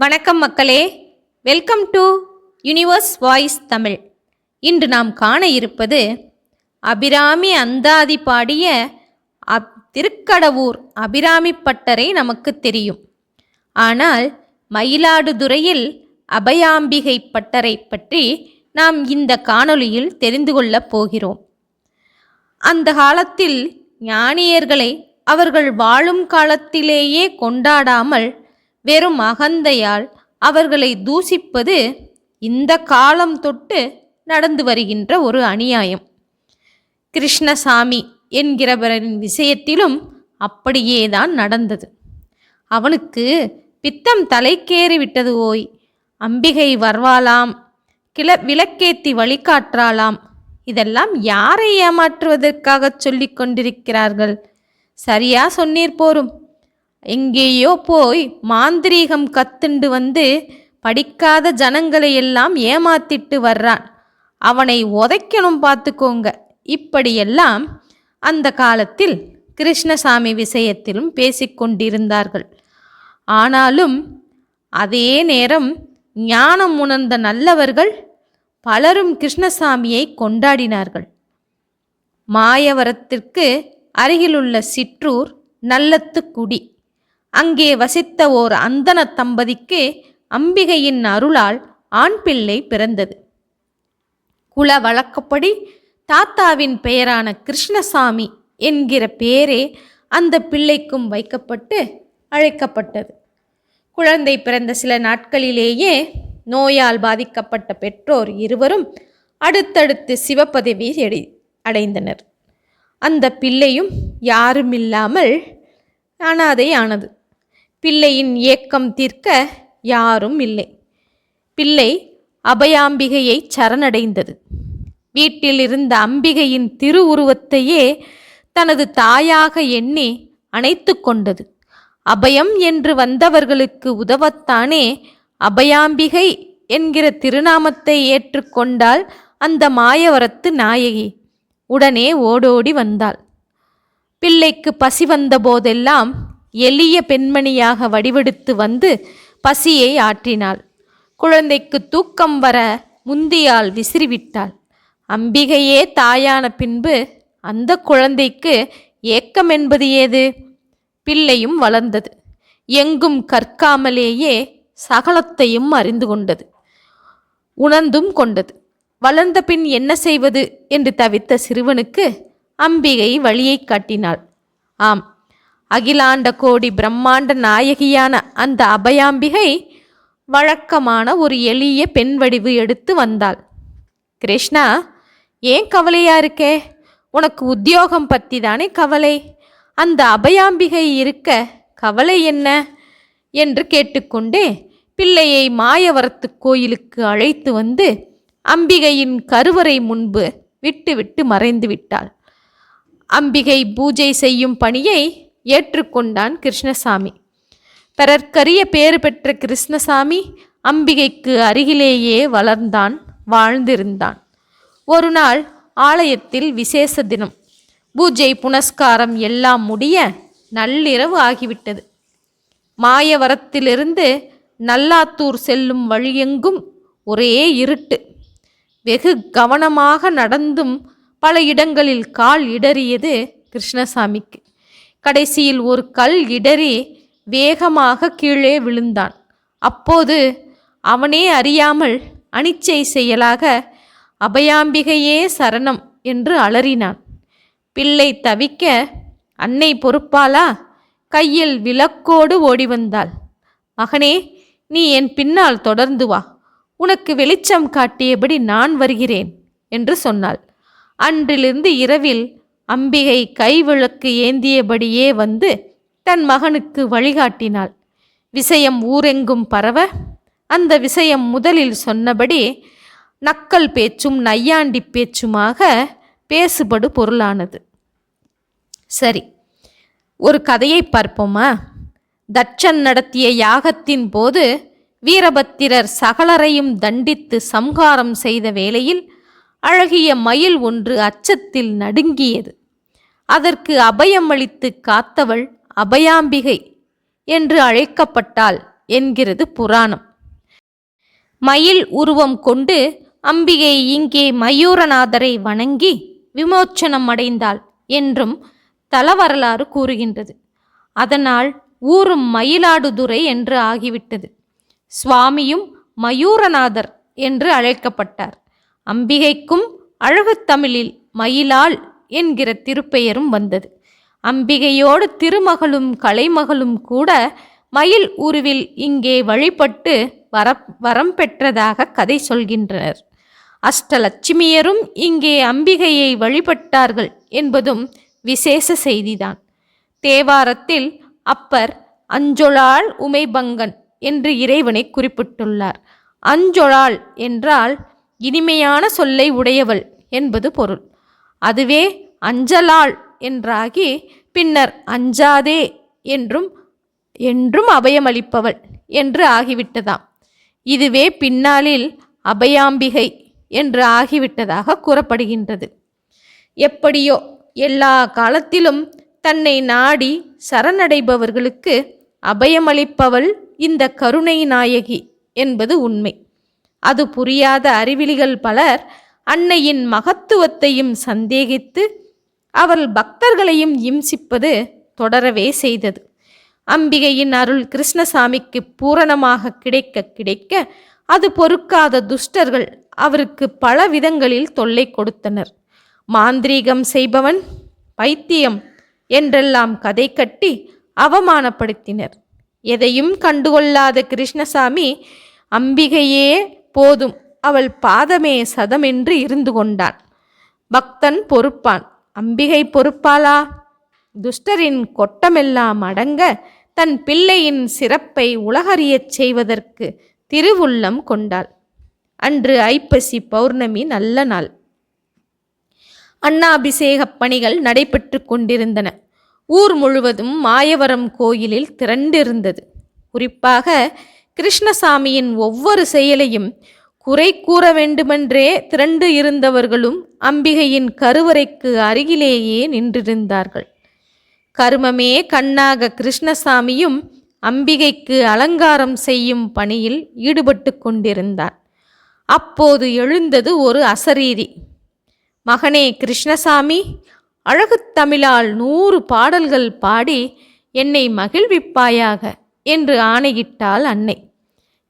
வணக்கம் மக்களே. Welcome to universe voice Tamil இன்று நாம் காண இருப்பது அபிராமி அந்தாதி பாடிய அப் திருக்கடவூர் அபிராமி பட்டரை நமக்கு தெரியும். ஆனால் மயிலாடுதுறையில் அபயாம்பிகை பட்டரை பற்றி நாம் இந்த காணொளியில் தெரிந்து கொள்ளப் போகிறோம். அந்த காலத்தில் ஞானியர்களை அவர்கள் வாழும் காலத்திலேயே கொண்டாடாமல் வெறும் அகந்தையால் அவர்களை தூசிப்பது இந்த காலம் தொட்டு நடந்து வருகின்ற ஒரு அநியாயம். கிருஷ்ணசாமி என்கிறவரின் விஷயத்திலும் அப்படியேதான் நடந்தது. அவனுக்கு பித்தம் தலைக்கேறி விட்டது ஓய். அம்பிகை வருவாளாம் கிள விளக்கேத்தி வழிகாற்றாளாம். இதெல்லாம் யாரை ஏமாற்றுவதற்காகச் சொல்லிக் கொண்டிருக்கிறார்கள்? சரியா சொன்னீர் போரும். எங்கேயோ போய் மாந்திரீகம் கத்துண்டு வந்து படிக்காத ஜனங்களை எல்லாம் ஏமாத்திட்டு வர்றான். அவனை உதைக்கணும் பார்த்துக்கோங்க. இப்படியெல்லாம் அந்த காலத்தில் கிருஷ்ணசாமி விஷயத்திலும் பேசிக்கொண்டிருந்தார்கள் ஆனாலும் அதே நேரம் ஞானம் உணர்ந்த நல்லவர்கள் பலரும் கிருஷ்ணசாமியை கொண்டாடினார்கள். மாயவரத்திற்கு அருகிலுள்ள சிற்றூர் நல்லத்துக்குடி. அங்கே வசித்த ஓர் அந்தன தம்பதிக்கு அம்பிகையின் அருளால் ஆண் பிள்ளை பிறந்தது. குல வழக்கப்படி தாத்தாவின் பெயரான கிருஷ்ணசாமி என்கிற பேரே அந்த பிள்ளைக்கும் வைக்கப்பட்டு அழைக்கப்பட்டது. குழந்தை பிறந்த சில நாட்களிலேயே நோயால் பாதிக்கப்பட்ட பெற்றோர் இருவரும் அடுத்தடுத்து சிவபதவி அடை அடைந்தனர். அந்த பிள்ளையும் யாருமில்லாமல் அனாதை ஆனது பிள்ளையின் ஏக்கம் தீர்க்க யாரும் இல்லை. பிள்ளை அபயாம்பிகையை சரணடைந்தது. வீட்டில் இருந்த அம்பிகையின் திருவுருவத்தையே தனது தாயாக எண்ணி அணைத்து கொண்டது. அபயம் என்று வந்தவர்களுக்கு உதவத்தானே அபயாம்பிகை என்கிற திருநாமத்தை ஏற்றுக்கொண்டால் அந்த மாயவரத்து நாயகி. உடனே ஓடோடி வந்தாள். பிள்ளைக்கு பசி வந்த போதெல்லாம் எளிய பெண்மணியாக வடிவெடுத்து வந்து பசியை ஆற்றினாள். குழந்தைக்கு தூக்கம் வர முந்தியால் விசிறிவிட்டாள். அம்பிகையே தாயான பின்பு அந்த குழந்தைக்கு ஏக்கம் என்பது ஏது? பிள்ளையும் வளர்ந்தது. எங்கும் கற்காமலேயே சகலத்தையும் அறிந்து கொண்டது. உணர்ந்தும் கொண்டது. வளர்ந்த பின் என்ன செய்வது? என்று தவித்த சிறுவனுக்கு அம்பிகை வழியை காட்டினாள். ஆம் அகிலாண்ட கோடி பிரம்மாண்ட நாயகியான அந்த அபயாம்பிகை வழக்கமான ஒரு எளிய பெண் வடிவு எடுத்து வந்தாள். கிருஷ்ணா ஏன் கவலையா இருக்கே? உனக்கு உத்தியோகம் பற்றி தானே கவலை? அந்த அபயாம்பிகை இருக்க கவலை என்ன? என்று கேட்டுக்கொண்டே பிள்ளையை மாயவரத்து கோயிலுக்கு அழைத்து வந்து அம்பிகையின் கருவறை முன்பு விட்டுவிட்டு மறைந்து விட்டாள். அம்பிகை பூஜை செய்யும் பணியை ஏற்றுக்கொண்டான் கிருஷ்ணசாமி. பிறர்க்கரிய பேறு பெற்ற கிருஷ்ணசாமி அம்பிகைக்கு அருகிலேயே வளர்ந்தான் வாழ்ந்திருந்தான். ஒரு நாள் ஆலயத்தில் விசேஷ தினம். பூஜை புனஸ்காரம் எல்லாம் முடிய நள்ளிரவு ஆகிவிட்டது. மாயவரத்திலிருந்து நல்லாத்தூர் செல்லும் வழியெங்கும் ஒரே இருட்டு. வெகு கவனமாக நடந்தும் பல இடங்களில் கால் இடறியது கிருஷ்ணசாமிக்கு. கடைசியில் ஒரு கல் இடறி வேகமாக கீழே விழுந்தான். அப்போது அவனே அறியாமல் அனிச்சை செயலாக அபயாம்பிகையே சரணம் என்று அலறினான். பிள்ளை தவிக்க அன்னை பொறுப்பாளா? கையில் விளக்கோடு ஓடி வந்தாள் மகனே நீ என் பின்னால் தொடர்ந்து வா. உனக்கு வெளிச்சம் காட்டியபடி நான் வருகிறேன் என்று சொன்னாள். அன்றிலிருந்து இரவில் அம்பிகை கைவிளக்கு ஏந்தியபடியே வந்து தன் மகனுக்கு வழிகாட்டினாள். விஷயம் ஊரெங்கும் பரவ அந்த விஷயம் முதலில் சொன்னபடி நக்கல் பேச்சும் நையாண்டி பேச்சுமாக பேசுபடு பொருளானது. சரி ஒரு கதையை பார்ப்போமா? தட்சன் நடத்திய யாகத்தின் போது வீரபத்திரர் சகலரையும் தண்டித்து சம்ஹாரம் செய்த வேளையில் அழகிய மயில் ஒன்று அச்சத்தில் நடுங்கியது. அதற்கு அபயமளித்து காத்தவள் அபயாம்பிகை என்று அழைக்கப்பட்டாள் என்கிறது புராணம். மயில் உருவம் கொண்டு அம்பிகை இங்கே மயூரநாதரை வணங்கி விமோச்சனம் அடைந்தாள் என்றும் தலவரலாறு கூறுகின்றது. அதனால் ஊரும் மயிலாடுதுறை என்று ஆகிவிட்டது. சுவாமியும் மயூரநாதர் என்று அழைக்கப்பட்டார். அம்பிகைக்கும் அழகுத்தமிழில் மயிலாள் என்கிற திருப்பெயரும் வந்தது. அம்பிகையோடு திருமகளும் கலைமகளும் கூட மயில் உருவில் இங்கே வழிபட்டு வர வரம் பெற்றதாக கதை சொல்கின்றனர். அஷ்டலட்சுமியரும் இங்கே அம்பிகையை வழிபட்டார்கள் என்பதும் விசேஷ செய்திதான். தேவாரத்தில் அப்பர் அஞ்சொலாள் உமைபங்கன் என்று இறைவனை குறிப்பிட்டுள்ளார். அஞ்சொலாள் என்றால் இனிமையான சொல்லை உடையவள் என்பது பொருள். அதுவே அஞ்சலாள் என்றாகி பின்னர் அஞ்சாதே என்றும் என்றும் அபயமளிப்பவள் என்று ஆகிவிட்டதாம். இதுவே பின்னாளில் அபயாம்பிகை என்று ஆகிவிட்டதாக கூறப்படுகின்றது. எப்படியோ எல்லா காலத்திலும் தன்னை நாடி சரணடைபவர்களுக்கு அபயமளிப்பவள் இந்த கருணை நாயகி என்பது உண்மை. அது புரியாத அறிவிலிகள் பலர் அன்னையின் மகத்துவத்தையும் சந்தேகித்து அவள் பக்தர்களையும் இம்சிப்பது தொடரவே செய்தது. அம்பிகையின் அருள் கிருஷ்ணசாமிக்கு பூரணமாக கிடைக்க கிடைக்க அது பொறுக்காத துஷ்டர்கள் அவருக்கு பல விதங்களில் தொல்லை கொடுத்தனர். மாந்திரீகம் செய்பவன் பைத்தியம் என்றெல்லாம் கதை கட்டி அவமானப்படுத்தினர். எதையும் கண்டுகொள்ளாத கிருஷ்ணசாமி அம்பிகையே போதும் அவள் பாதமே சதமென்று இருந்து கொண்டான் பக்தன் பொறுப்பான். அம்பிகை பொறுப்பாளா? துஷ்டரின் கொட்டமெல்லாம் அடங்க தன் பிள்ளையின் சிறப்பை உலகறியச் செய்வதற்கு திருவுள்ளம் கொண்டாள். அன்று ஐப்பசி பௌர்ணமி நல்ல நாள். அண்ணாபிஷேகப் பணிகள் நடைபெற்று கொண்டிருந்தன. ஊர் முழுவதும் மாயவரம் கோயிலில் திரண்டிருந்தது. குறிப்பாக கிருஷ்ணசாமியின் ஒவ்வொரு செயலையும் குறை கூற வேண்டுமென்றே திரண்டு இருந்தவர்களும் அம்பிகையின் கருவறைக்கு அருகிலேயே நின்றிருந்தார்கள். கருமமே கண்ணாக கிருஷ்ணசாமியும் அம்பிகைக்கு அலங்காரம் செய்யும் பணியில் ஈடுபட்டு கொண்டிருந்தான் அப்போது எழுந்தது ஒரு அசரீரி. மகனே கிருஷ்ணசாமி அழகு தமிழால் நூறு பாடல்கள் பாடி என்னை மகிழ்விப்பாயாக என்று ஆணையிட்டாள் அன்னை.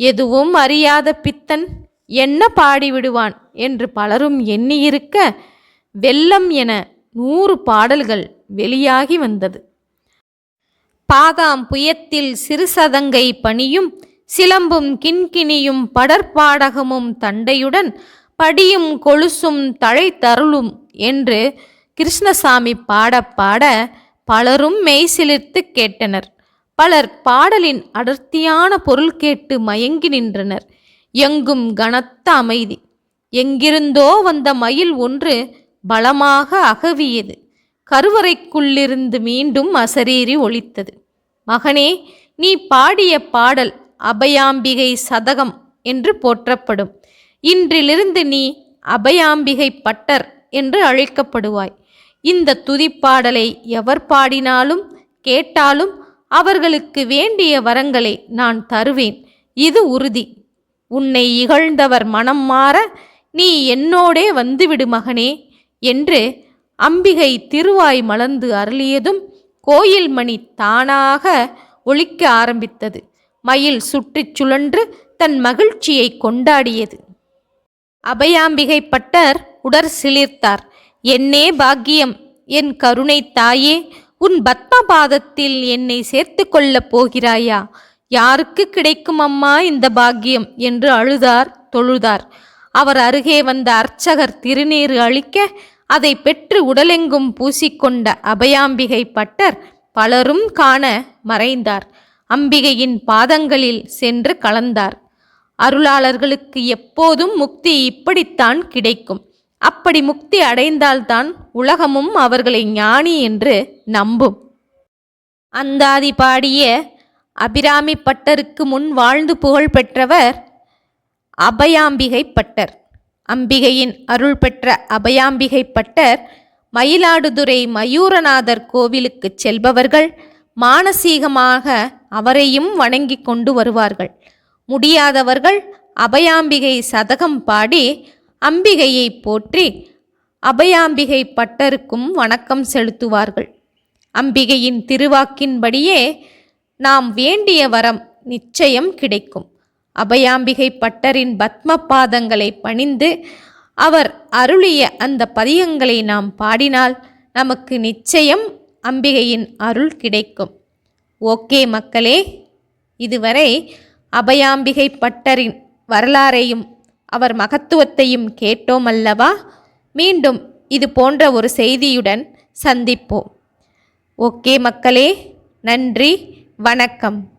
எதுவும் அறியாத பித்தன் என்ன பாடிவிடுவான் என்று பலரும் எண்ணியிருக்க வெள்ளம் என நூறு பாடல்கள் வெளியாகி வந்தது. பாகாம் புயத்தில் சிறுசதங்கை பணியும் சிலம்பும் கிண்கிணியும் படற்பாடகமும் தண்டையுடன் படியும் கொலுசும் தழை தருளும் என்று கிருஷ்ணசாமி பாட பாட பலரும் மெய்சிலிர்த்து கேட்டனர். பலர் பாடலின் அடர்த்தியான பொருள் கேட்டு மயங்கி நின்றனர். எங்கும் கனத்த அமைதி. எங்கிருந்தோ வந்த மயில் ஒன்று பலமாக அகவியது. கருவறைக்குள்ளிருந்து மீண்டும் அசரீரி ஒலித்தது. மகனே நீ பாடிய பாடல் அபயாம்பிகை சதகம் என்று போற்றப்படும். இன்றிலிருந்து நீ அபயாம்பிகை பட்டர் என்று அழைக்கப்படுவாய். இந்த துதிப்பாடலை எவர் பாடினாலும் கேட்டாலும் அவர்களுக்கு வேண்டிய வரங்களை நான் தருவேன். இது உறுதி. உன்னை இகழ்ந்தவர் மனம் மாற நீ என்னோடே வந்துவிடு மகனே என்று அம்பிகை திருவாய் மலர்ந்து அருளியதும் கோயில் மணி தானாக ஒழிக்க ஆரம்பித்தது. மயில் சுற்றிச் சுழன்று தன் மகிழ்ச்சியை கொண்டாடியது. அபயாம்பிகை பட்டர் உடற் சிலிர்த்தார். என்னே பாக்கியம் என் கருணை தாயே உன் பத்மபாதத்தில் என்னை சேர்த்து கொள்ளப் போகிறாயா? யாருக்கு கிடைக்கும் அம்மா இந்த பாக்கியம்? என்று அழுதார் தொழுதார். அவர் அருகே வந்த அர்ச்சகர் திருநீர் அளிக்க அதை பெற்று உடலெங்கும் பூசிக்கொண்ட அபயாம்பிகை பட்டர் பலரும் காண மறைந்தார். அம்பிகையின் பாதங்களில் சென்று கலந்தார். அருளாளர்களுக்கு எப்போதும் முக்தி இப்படித்தான் கிடைக்கும். அப்படி முக்தி அடைந்தால்தான் உலகமும் அவர்களை ஞானி என்று நம்பும். அந்தாதி பாடிய அபிராமி பட்டருக்கு முன் வாழ்ந்து புகழ் பெற்றவர் அபயாம்பிகை பட்டர். அம்பிகையின் அருள் பெற்ற அபயாம்பிகை பட்டர் மயிலாடுதுறை மயூரநாதர் கோவிலுக்கு செல்பவர்கள் மானசீகமாக அவரையும் வணங்கி கொண்டு வருவார்கள். முடியாதவர்கள் அபயாம்பிகை சதகம் பாடி அம்பிகையை போற்றி அபயாம்பிகை பட்டருக்கும் வணக்கம் செலுத்துவார்கள். அம்பிகையின் திருவாக்கின்படியே நாம் வேண்டிய வரம் நிச்சயம் கிடைக்கும். அபயாம்பிகை பட்டரின் பத்ம பாதங்களை பணிந்து அவர் அருளிய அந்த பதியங்களை நாம் பாடினால் நமக்கு நிச்சயம் அம்பிகையின் அருள் கிடைக்கும். ஓகே மக்களே இதுவரை அபயாம்பிகை பட்டரின் வரலாறையும் அவர் மகத்துவத்தையும் கேட்டோம் அல்லவா? மீண்டும் இது போன்ற ஒரு செய்தியுடன் சந்திப்போம். ஓகே மக்களே நன்றி. வணக்கம்.